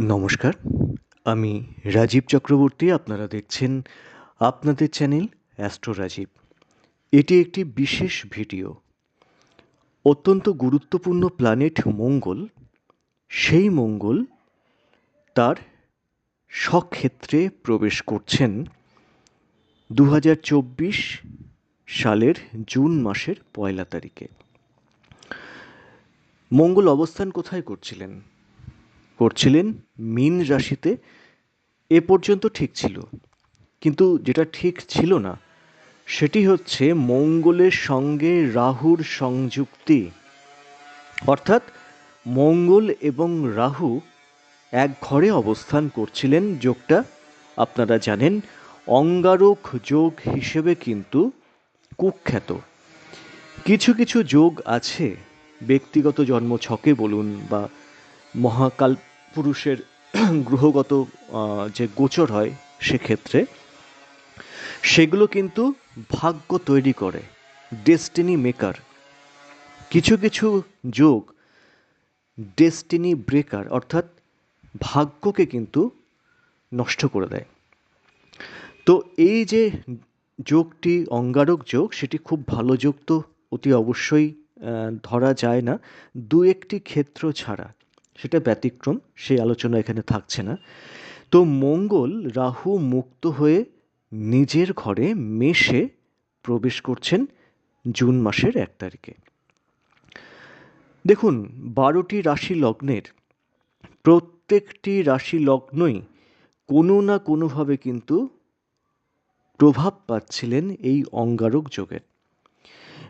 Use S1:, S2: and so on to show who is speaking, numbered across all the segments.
S1: নমস্কার। আমি রাজীব চক্রবর্তী, আপনারা দেখছেন আপনাদের চ্যানেল অ্যাস্ট্রো রাজীব। এটি একটি বিশেষ ভিডিও। অত্যন্ত গুরুত্বপূর্ণ প্ল্যানেট মঙ্গল, সেই মঙ্গল তার স্বক্ষেত্রে প্রবেশ করছেন দু হাজার চব্বিশ সালের জুন মাসের পয়লা তারিখে। মঙ্গল অবস্থান কোথায় করছিলেন? করছিলেন, মীন রাশিতে এ পর্যন্ত ঠিক ছিল। কিন্তু যেটা ঠিক ছিল না, সেটি হচ্ছে মঙ্গলের সঙ্গে রাহুর সংযুক্তি। অর্থাৎ মঙ্গল এবং রাহু এক ঘরে অবস্থান করছিলেন, যোগটা আপনারা জানেন, অঙ্গারক যোগ হিসেবে কিন্তু কুখ্যাত। কিছু কিছু যোগ আছে, ব্যক্তিগত জন্ম ছকে বলুন বা মহাকাল পুরুষের গ্রহগত যে গোচর হয় সেক্ষেত্রে, সেগুলো কিন্তু ভাগ্য তৈরি করে ডেস্টিনি মেকার কিছু কিছু যোগ ডেস্টিনি ব্রেকার অর্থাৎ ভাগ্যকে কিন্তু নষ্ট করে দেয়। তো এই যে যোগটি অঙ্গারক যোগ, সেটি খুব ভালো যোগ তো অতি অবশ্যই ধরা যায় না। দু একটি ক্ষেত্র ছাড়া সেটা ব্যতিক্রম, সেই আলোচনা এখানে থাকছে না। তো মঙ্গল রাহু মুক্ত হয়ে নিজের ঘরে মেশে প্রবেশ করছেন জুন মাসের এক তারিখে। দেখুন, বারোটি রাশি লগ্নের প্রত্যেকটি রাশি লগ্নই কোনো না কোনোভাবে কিন্তু প্রভাব পাচ্ছিলেন এই অঙ্গারক যোগের।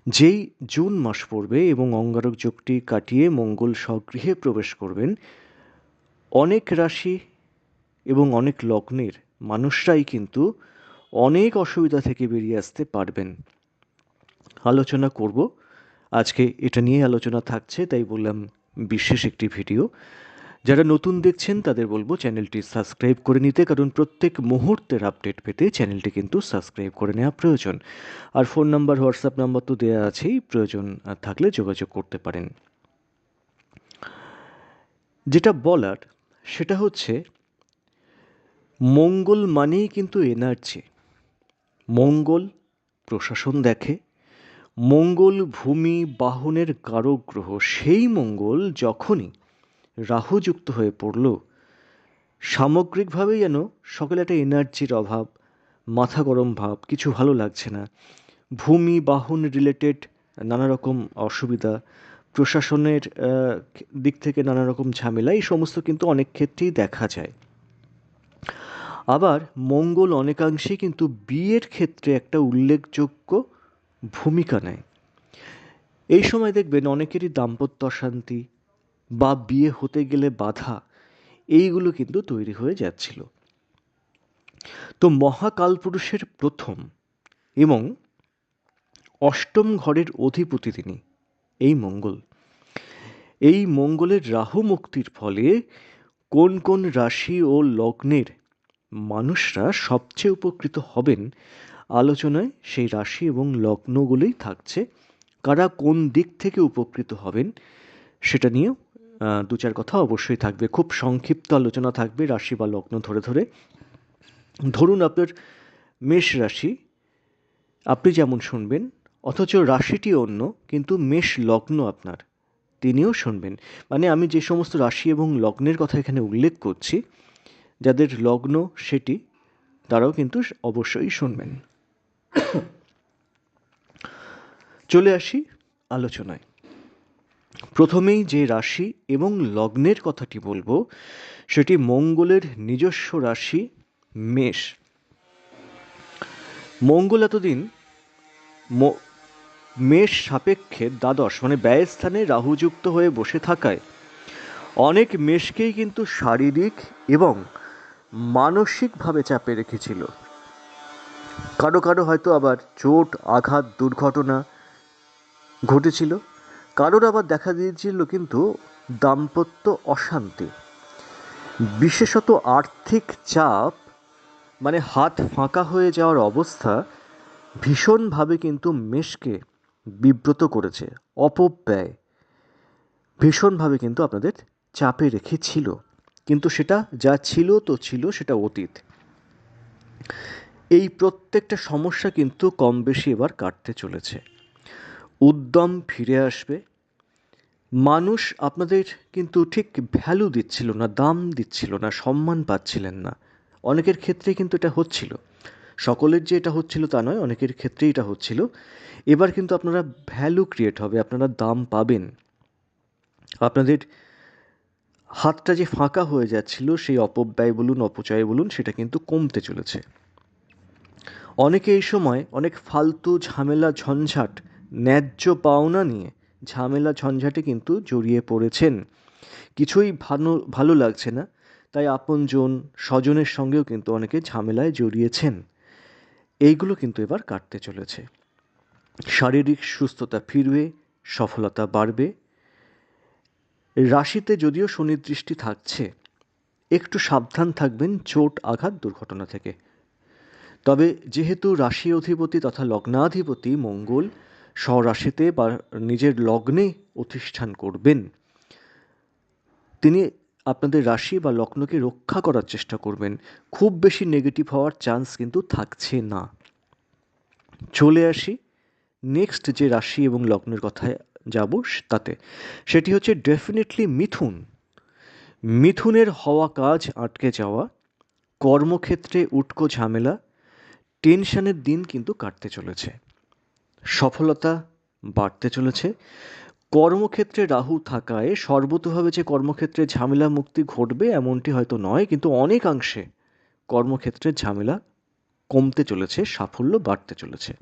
S1: যেই জুন মাস পড়বে এবং অঙ্গারক যোগটি কাটিয়ে মঙ্গল স্বগৃহে প্রবেশ করবেন, অনেক রাশি এবং অনেক লগ্নের মানুষরাই কিন্তু অনেক অসুবিধা থেকে বেরিয়ে আসতে পারবেন। আলোচনা করব। আজকে এটা নিয়ে আলোচনা থাকছে, তাই বললাম বিশেষ একটি ভিডিও। যারা নতুন দেখছেন, তাদের বলব চ্যানেলটি সাবস্ক্রাইব করে নিতে, কারণ প্রত্যেক মুহূর্তের আপডেট পেতে চ্যানেলটি কিন্তু সাবস্ক্রাইব করে নেওয়া প্রয়োজন। আর ফোন নাম্বার, হোয়াটসঅ্যাপ নাম্বার তো দেওয়া আছেই, প্রয়োজন থাকলে যোগাযোগ করতে পারেন। যেটা বলার, সেটা হচ্ছে, মঙ্গল মানেই কিন্তু এনার্জি। মঙ্গল প্রশাসন দেখে, মঙ্গল ভূমি বাহনের কারক গ্রহ সেই মঙ্গল যখনই রাহু যুক্ত হয়ে পড়ল। সামগ্রিকভাবে যেন সকলে একটা এনার্জির অভাব, মাথা গরম ভাব, কিছু ভালো লাগছে না। ভূমি, বাহন রিলেটেড নানা রকম অসুবিধা, প্রশাসনের দিক থেকে নানা রকম ঝামেলা, এই সমস্ত কিন্তু অনেক ক্ষেত্রেই দেখা যায়। আবার মঙ্গল অনেকাংশেই কিন্তু বিয়ের ক্ষেত্রে একটা উল্লেখযোগ্য ভূমিকা নেয়। এই সময় দেখবেন অনেকেরই দাম্পত্য অশান্তি বা বিয়ে হতে গেলে বাধা, এইগুলো কিন্তু তৈরি হয়ে যাচ্ছিল। তো মহাকালপুরুষের প্রথম এবং অষ্টম ঘরের অধিপতি তিনি, এই মঙ্গল। এই মঙ্গলের রাহু মুক্তির ফলে কোন কোন রাশি ও লগ্নের মানুষরা সবচেয়ে উপকৃত হবেন আলোচনায় সেই রাশি এবং লগ্নগুলোই থাকছে। কারা কোন দিক থেকে উপকৃত হবেন, সেটা নিয়েও দু চার কথা অবশ্যই থাকবে। খুব সংক্ষিপ্ত আলোচনা থাকবে রাশি বা লগ্ন ধরে ধরে। ধরুন আপনার মেষ রাশি, আপনি যেমন শুনবেন, অথচ রাশিটি অন্য, কিন্তু মেষ লগ্ন আপনার, তিনিও শুনবেন। মানে আমি যে সমস্ত রাশি এবং লগ্নের কথা এখানে উল্লেখ করছি, যাদের লগ্ন সেটি, তারাও কিন্তু অবশ্যই শুনবেন। চলে আসি আলোচনায়। প্রথমেই যে রাশি এবং লগ্নের কথাটি বলব, সেটি মঙ্গলের নিজস্ব রাশি মেষ। মঙ্গল এতদিন মেষ সাপেক্ষে দ্বাদশ মানে ব্যয়স্থানে রাহুযুক্ত হয়ে বসে থাকায় অনেক মেষকেই কিন্তু শারীরিক এবং মানসিকভাবে চাপে রেখেছিল। কারও কারও হয়তো আবার চোট, আঘাত, দুর্ঘটনা ঘটেছিল। কারোর আবার দেখা দিয়েছিল কিন্তু দাম্পত্য অশান্তি। বিশেষত আর্থিক চাপ মানে হাত ফাঁকা হয়ে যাওয়ার অবস্থা, ভীষণভাবে কিন্তু মেষকে বিব্রত করেছে, অপব্যয়। ভীষণভাবে কিন্তু আপনাদের চাপে রেখেছিল। কিন্তু সেটা যা ছিল তো ছিল, সেটা অতীত। এই প্রত্যেকটা সমস্যা কিন্তু কম বেশি এবার কাটতে চলেছে। উদ্যম ফিরে আসবে। মানুষ আপনাদের কিন্তু ঠিক ভ্যালু দিচ্ছিল না, দাম দিচ্ছিল না, সম্মান পাচ্ছিলেন না। অনেকের ক্ষেত্রে কিন্তু এটা হচ্ছিল। সকলের যে এটা হচ্ছিল তা নয়, অনেকের ক্ষেত্রেই এটা হচ্ছিল। এবার কিন্তু আপনারা ভ্যালু ক্রিয়েট হবে, আপনারা দাম পাবেন। আপনাদের হাতটা যে ফাঁকা হয়ে যাচ্ছিল, সেই অপব্যয় বলুন, অপচয় বলুন, সেটা কিন্তু কমতে চলেছে। অনেকে এই সময় অনেক ফালতু ঝামেলা, ঝঞ্ঝাট ন্যায্য পাওনা নিয়ে ঝামেলা ঝঞ্ঝাটে কিন্তু জড়িয়ে পড়েছেন। কিছুই ভালো ভালো লাগছে না, তাই আপনজন স্বজনের সঙ্গেও কিন্তু অনেকে ঝামেলায় জড়িয়েছেন। এইগুলো কিন্তু এবার কাটতে চলেছে। শারীরিক সুস্থতা ফিরবে, সফলতা বাড়বে। রাশিতে যদিও সুনির্দৃষ্টি থাকছে, একটু সাবধান থাকবেন চোট আঘাত দুর্ঘটনা থেকে। তবে যেহেতু রাশি অধিপতি তথা লগ্নাধিপতি মঙ্গল স্বরাশিতে বা নিজের লগ্নে অধিষ্ঠান করবেন। তিনি আপনাদের রাশি বা লগ্নকে রক্ষা করার চেষ্টা করবেন। খুব বেশি নেগেটিভ হওয়ার চান্স কিন্তু থাকছে না। চলে আসি নেক্সট যে রাশি এবং লগ্নের কথায় যাব তাতে। সেটি হচ্ছে ডেফিনেটলি মিথুন। মিথুনের হওয়া কাজ আটকে যাওয়া, কর্মক্ষেত্রে উটকো ঝামেলা টেনশনের দিন কিন্তু কাটতে চলেছে। সফলতা বাড়তে চলেছে। কর্মক্ষেত্রে রাহু থাকায় সর্বতভাবে যে কর্মক্ষেত্রে ঝামেলা মুক্তি ঘটবে এমনটি হয়তো নয়, কিন্তু অনেকাংশে কর্মক্ষেত্রে ঝামেলা কমতে চলেছে, সাফল্য বাড়তে চলেছে।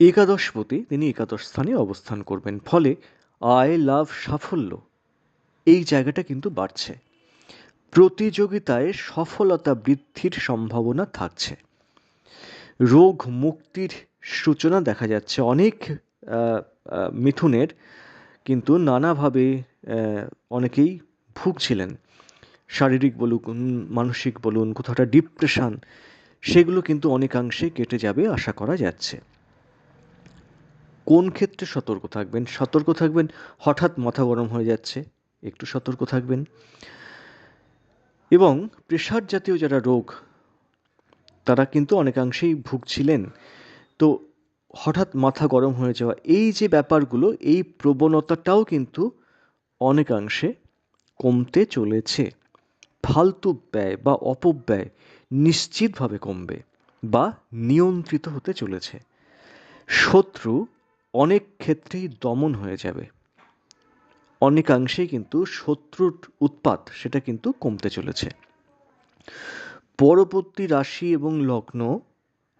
S1: একাদশপতি, তিনি একাদশ স্থানে অবস্থান করবেন। ফলে আয়, লাভ, সাফল্য এই জায়গাটা কিন্তু বাড়ছে। প্রতিযোগিতায় সফলতা বৃদ্ধির সম্ভাবনা থাকছে। রোগ মুক্তির সূচনা দেখা যাচ্ছে। অনেক মিথুনের কিন্তু নানাভাবে অনেকেই ভুগছিলেন। শারীরিক বলুন মানসিক বলুন কোথাওটা ডিপ্রেশান সেগুলো কিন্তু অনেকাংশে কেটে যাবে আশা করা যাচ্ছে। কোন ক্ষেত্রে সতর্ক থাকবেন? সতর্ক থাকবেন, হঠাৎ মাথা গরম হয়ে যাচ্ছে, একটু সতর্ক থাকবেন। এবং প্রেশার জাতীয় যারা রোগ তারা কিন্তু অনেকাংশেই ভুগছিলেন। তো হঠাৎ মাথা গরম হয়ে যাওয়া এই যে ব্যাপারগুলো, এই প্রবণতাটাও কিন্তু অনেকাংশে কমতে চলেছে। ফালতু ব্যয় বা অপব্যয় নিশ্চিতভাবে কমবে বা নিয়ন্ত্রিত হতে চলেছে। শত্রু অনেক ক্ষেত্রেই দমন হয়ে যাবে। অনেকাংশেই কিন্তু শত্রুর উৎপাত সেটা কিন্তু কমতে চলেছে। পরবর্তী রাশি এবং লগ্ন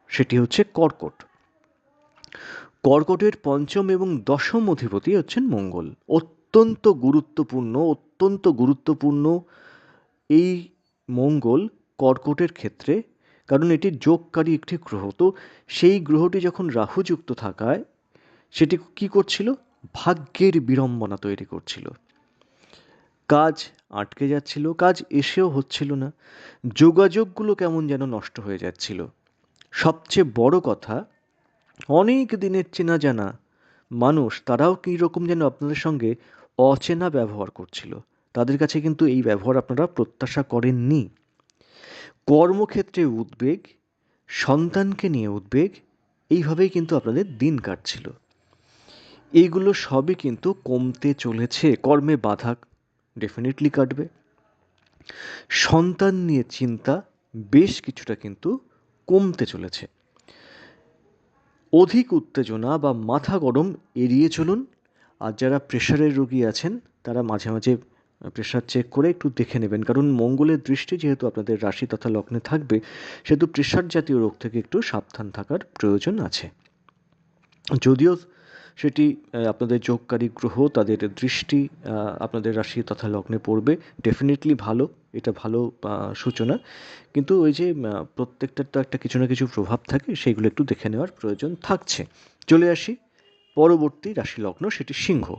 S1: সেটি হচ্ছে কর্কট। কর্কটের পঞ্চম এবং দশম অধিপতি হচ্ছেন মঙ্গল। অত্যন্ত গুরুত্বপূর্ণ অত্যন্ত গুরুত্বপূর্ণ এই মঙ্গল কর্কটের ক্ষেত্রে, কারণ এটি যোগকারী একটি গ্রহ। তো সেই গ্রহটি যখন রাহুযুক্ত থাকায়, সেটি কি করছিল? ভাগ্যের বিড়ম্বনা তৈরি করছিল। কাজ আটকে যাচ্ছিল, কাজ এসেও হচ্ছিল না। যোগাযোগগুলো কেমন যেন নষ্ট হয়ে যাচ্ছিল। সবচেয়ে বড় কথা, অনেক দিনের চেনা জানা মানুষ, তারাও কী রকম যেন আপনাদের সঙ্গে অচেনা ব্যবহার করছিল। তাদের কাছে কিন্তু এই ব্যবহার আপনারা প্রত্যাশা করেননি। কর্মক্ষেত্রে উদ্বেগ, সন্তানকে নিয়ে উদ্বেগ, এইভাবেই কিন্তু আপনাদের দিন কাটছিল। এইগুলো সবই কিন্তু কমতে চলেছে, কর্মে বাধা ডেফিনেটলি কাটবে। সন্তান নিয়ে চিন্তা বেশ কিছুটা কিন্তু কমতে চলেছে। অধিক উত্তেজনা বা মাথা গরম এড়িয়ে চলুন। আর যারা প্রেশারের রোগী আছেন, তারা মাঝে মাঝে প্রেশার চেক করে একটু দেখে নেবেন। কারণ মঙ্গলের দৃষ্টি যেহেতু আপনাদের রাশি তথা লগ্নে থাকবে, সেহেতু প্রেশার জাতীয় রোগ থেকে একটু সাবধান থাকার প্রয়োজন আছে। যদিও সেটি আপনাদের যোগকারী গ্রহ, তাদের দৃষ্টি আপনাদের রাশি তথা লগ্নে পড়বে। ডেফিনেটলি ভালো, এটা ভালো সূচনা। কিন্তু ওই যে প্রত্যেকটার তো একটা কিছু না কিছু প্রভাব থাকে সেইগুলো একটু দেখে নেওয়ার প্রয়োজন থাকছে। চলে আসি, পরবর্তী রাশি লগ্ন, সেটি সিংহ।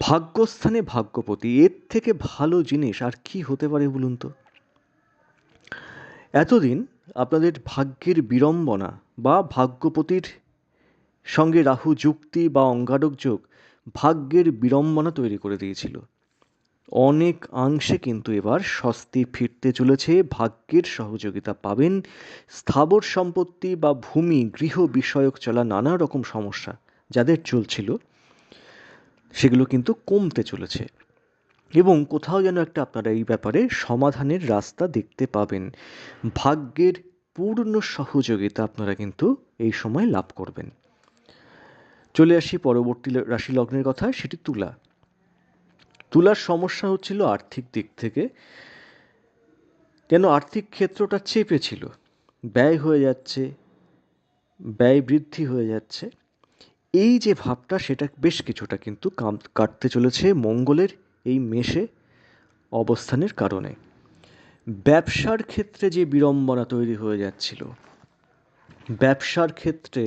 S1: ভাগ্যস্থানে ভাগ্যপতি, এর থেকে ভালো জিনিস আর কি হতে পারে বলুন তো? এতদিন আপনাদের ভাগ্যের বিড়ম্বনা বা ভাগ্যপতির সঙ্গে রাহু যুক্তি বা অঙ্গারক যোগ ভাগ্যের বিড়ম্বনা তৈরি করে দিয়েছিল। অনেক অংশে কিন্তু এবার স্বস্তি ফিরতে চলেছে, ভাগ্যের সহযোগিতা পাবেন, স্থাবর সম্পত্তি বা ভূমি, গৃহ বিষয়ক চলা নানা রকম সমস্যা যাদের চলছিল, সেগুলো কিন্তু কমতে চলেছে। এবং কোথাও যেন একটা আপনারা এই ব্যাপারে সমাধানের রাস্তা দেখতে পাবেন। ভাগ্যের পূর্ণ সহযোগিতা আপনারা কিন্তু এই সময় লাভ করবেন। চলে আসি পরবর্তী রাশি লগ্নের কথা সেটি তুলা। তুলার সমস্যা হচ্ছিল আর্থিক দিক থেকে। কেন আর্থিক ক্ষেত্রটা চেপে ছিল? ব্যয় হয়ে যাচ্ছে, ব্যয় বৃদ্ধি হয়ে যাচ্ছে। এই যে ভাবটা, সেটা বেশ কিছুটা কিন্তু কাটতে চলেছে মঙ্গলের এই মেশে অবস্থানের কারণে। ব্যবসার ক্ষেত্রে যে বিড়ম্বনা তৈরি হয়ে যাচ্ছিল, ব্যবসার ক্ষেত্রে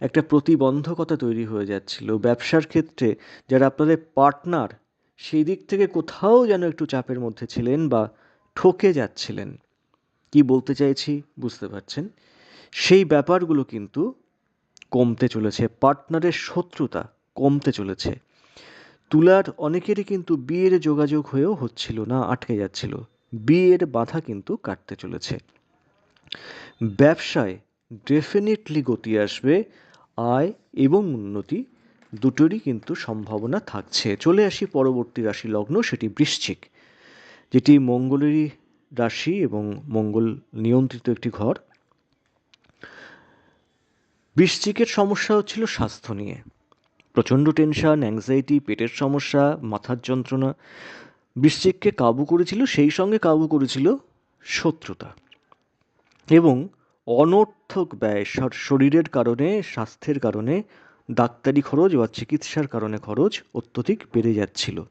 S1: একটা প্রতিবন্ধকতা তৈরি হয়ে যাচ্ছিল। ব্যবসার ক্ষেত্রে যারা আপনাদের পার্টনার সেই দিক থেকে কোথাও যেন একটু চাপের মধ্যে ছিলেন বা ঠকে যাচ্ছিলেন। কি বলতে চাইছি বুঝতে পারছেন? সেই ব্যাপারগুলো কিন্তু কমতে চলেছে। পার্টনারের শত্রুতা কমতে চলেছে। তুলার অনেকেরই কিন্তু বিয়ের যোগাযোগ হয়েও হচ্ছিল না, আটকে যাচ্ছিল। বিয়ের বাধা কিন্তু কাটতে চলেছে। ব্যবসায় ডেফিনেটলি গতি আসবে। আয় এবং উন্নতি দুটোরই কিন্তু সম্ভাবনা থাকছে। চলে আসি পরবর্তী রাশি লগ্ন, সেটি বৃশ্চিক, যেটি মঙ্গলেরই রাশি এবং মঙ্গল নিয়ন্ত্রিত একটি ঘর। বৃশ্চিকের সমস্যা হচ্ছিল স্বাস্থ্য নিয়ে। প্রচণ্ড টেনশন অ্যাংজাইটি পেটের সমস্যা, মাথার যন্ত্রণা। বৃশ্চিককে কাবু করেছিল, সেই সঙ্গে কাবু করেছিল শত্রুতা। এবং অনর্থক ব্যয় শরীরের কারণে, স্বাস্থ্যের কারণে, ডাক্তারি খরচ বা চিকিৎসার কারণে খরচ অত্যধিক বেড়ে যাচ্ছিল।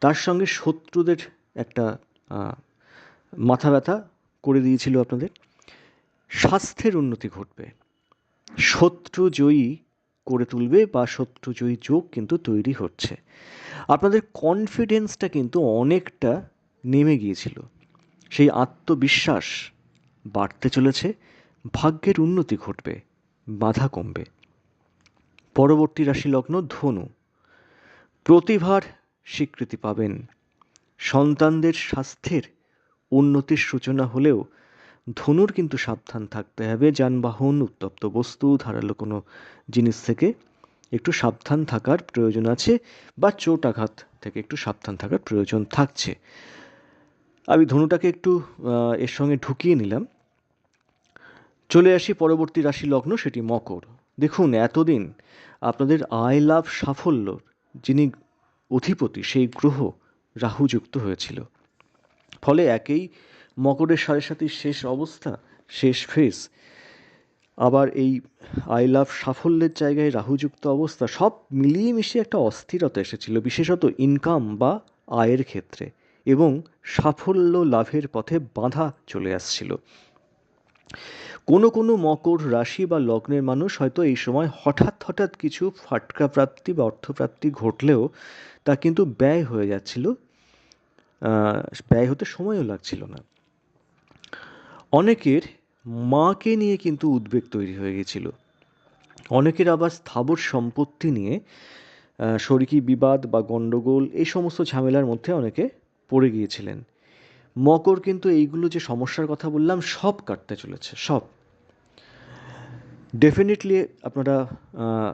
S1: তার সঙ্গে শত্রুদের একটা মাথা ব্যথা করে দিয়েছিল আপনাদের। স্বাস্থ্যের উন্নতি ঘটবে। শত্রু জয়ী করে তুলবে বা শত্রু জয়ী যোগ কিন্তু তৈরি হচ্ছে। আপনাদের কনফিডেন্সটা কিন্তু অনেকটা নেমে গিয়েছিল। সেই আত্মবিশ্বাস বাড়তে চলেছে, ভাগ্যের উন্নতি ঘটবে, বাধা কমবে। পরবর্তী রাশি লগ্ন ধনু। প্রতিভার স্বীকৃতি পাবেন। সন্তানদের স্বাস্থ্যের উন্নতির সূচনা হলেও ধনুর কিন্তু সাবধান থাকতে হবে। যানবাহন, উত্তপ্ত বস্তু, ধারালো কোনো জিনিস থেকে একটু সাবধান থাকার প্রয়োজন আছে বা চোট আঘাত থেকে একটু সাবধান থাকার প্রয়োজন থাকছে। আমি ধনুটাকে একটু এর সঙ্গে ঢুকিয়ে নিলাম। চলে আসি পরবর্তী রাশি লগ্ন সেটি মকর। দেখুন, এতদিন আপনাদের আয় লাভ সাফল্য যিনি অধিপতি, সেই গ্রহ রাহু যুক্ত হয়েছিল। ফলে একেই মকরের সাড়ে সাতির শেষ অবস্থা, শেষ ফেস আবার এই আই লাভ সাফল্যের জায়গায় রাহুযুক্ত অবস্থা, সব মিলিয়ে মিশিয়ে একটা অস্থিরতা এসেছিল, বিশেষত ইনকাম বা আয়ের ক্ষেত্রে। এবং সাফল্য লাভের পথে বাধা চলে আসছিল। কোনো কোনো মকর রাশি বা লগ্নের মানুষ হয়তো এই সময় হঠাৎ হঠাৎ কিছু ফাটকা প্রাপ্তি বা অর্থপ্রাপ্তি ঘটলেও তা কিন্তু ব্যয় হয়ে যাচ্ছিল। ব্যয় হতে সময়ও লাগছিল না। অনেকের মাকে নিয়ে কিন্তু উদ্বেগ তৈরি হয়ে গেছিল। অনেকের আবার স্থাবর সম্পত্তি নিয়ে শরিকি বিবাদ বা গণ্ডগোল এই সমস্ত ঝামেলার মধ্যে অনেকে পড়ে গিয়েছিলেন। মকর কিন্তু এইগুলো যে সমস্যার কথা বললাম, সব কাটতে চলেছে, সব। ডেফিনেটলি আপনারা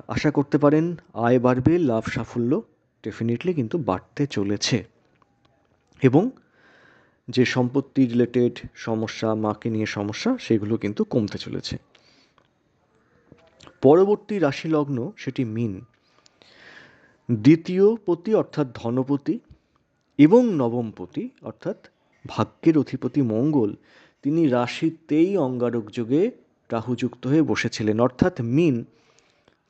S1: আশা করতে পারেন, আয় বাড়বে, লাভ সাফল্য ডেফিনেটলি কিন্তু বাড়তে চলেছে। এবং যে সম্পত্তি রিলেটেড সমস্যা, মাকে নিয়ে সমস্যা, সেগুলো কিন্তু কমতে চলেছে। পরবর্তী রাশি লগ্ন, সেটি মিন। দ্বিতীয় পতি অর্থাৎ ধনপতি এবং নবমপতি, অর্থাৎ ভাগ্যের অধিপতি মঙ্গল, তিনি রাশিতেই অঙ্গারক যোগে রাহুযুক্ত হয়ে বসেছিলেন। অর্থাৎ মিন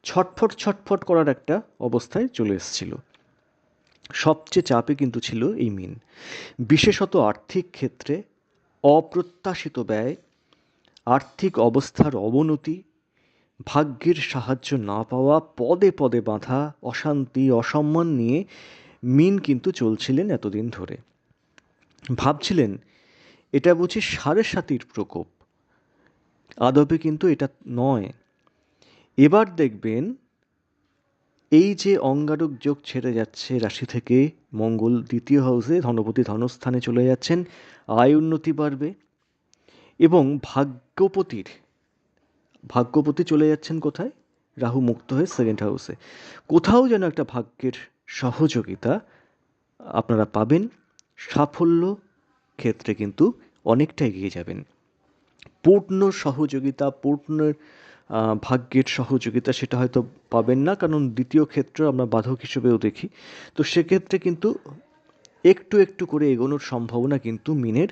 S1: ছটফট ছটফট করার একটা অবস্থায় চলে এসেছিল। সবচেয়ে চাপে কিন্তু ছিল এই মিন। বিশেষত আর্থিক ক্ষেত্রে অপ্রত্যাশিত ব্যয়, আর্থিক অবস্থার অবনতি, ভাগ্যের সাহায্য না পাওয়া, পদে পদে বাঁধা, অশান্তি, অসম্মান নিয়ে মিন কিন্তু চলছিলেন এতদিন ধরে। ভাবছিলেন, এটা বুঝি সাড়ে সাতির প্রকোপ। আদবে কিন্তু এটা নয়। এবার দেখবেন, এই যে অঙ্গারক যোগ ছেড়ে যাচ্ছে রাশি থেকে, মঙ্গল দ্বিতীয় হাউসে ধনপতি ধনস্থানে চলে যাচ্ছেন, আয় উন্নতি বাড়বে এবং ভাগ্যপতির, ভাগ্যপতি চলে যাচ্ছেন কোথায়? রাহু মুক্ত হয়ে সেকেন্ড হাউসে কোথাও যেন একটা ভাগ্যের সহযোগিতা আপনারা পাবেন। সাফল্য ক্ষেত্রে কিন্তু অনেকটা এগিয়ে যাবেন। পূর্ণ সহযোগিতা, পূর্ণ ভাগ্যের সহযোগিতা সেটা হয়তো পাবেন না, কারণ দ্বিতীয় ক্ষেত্র আমরা বাধক হিসেবেও দেখি। তো সেক্ষেত্রে কিন্তু একটু একটু করে এগোনোর সম্ভাবনা কিন্তু মিনের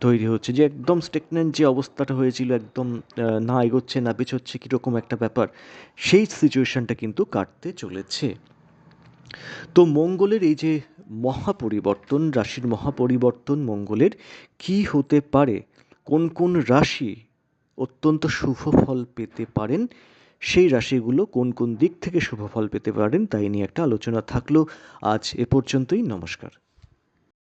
S1: তৈরি হচ্ছে। যে একদম স্টেগনেন্ট যে অবস্থাটা হয়েছিল, একদম না এগোচ্ছে, না পিছোচ্ছে, কীরকম একটা ব্যাপার, সেই সিচুয়েশানটা কিন্তু কাটতে চলেছে। তো মঙ্গলের এই যে মহাপরিবর্তন, রাশির মহাপরিবর্তন মঙ্গলের কি হতে পারে? কোন কোন রাশি অত্যন্ত শুভ ফল পেতে পারেন? সেই রাশিগুলো কোন কোন দিক থেকে শুভ ফল পেতে পারেন, তাই নিয়ে একটা আলোচনা থাকল। আজ এ পর্যন্তই, নমস্কার।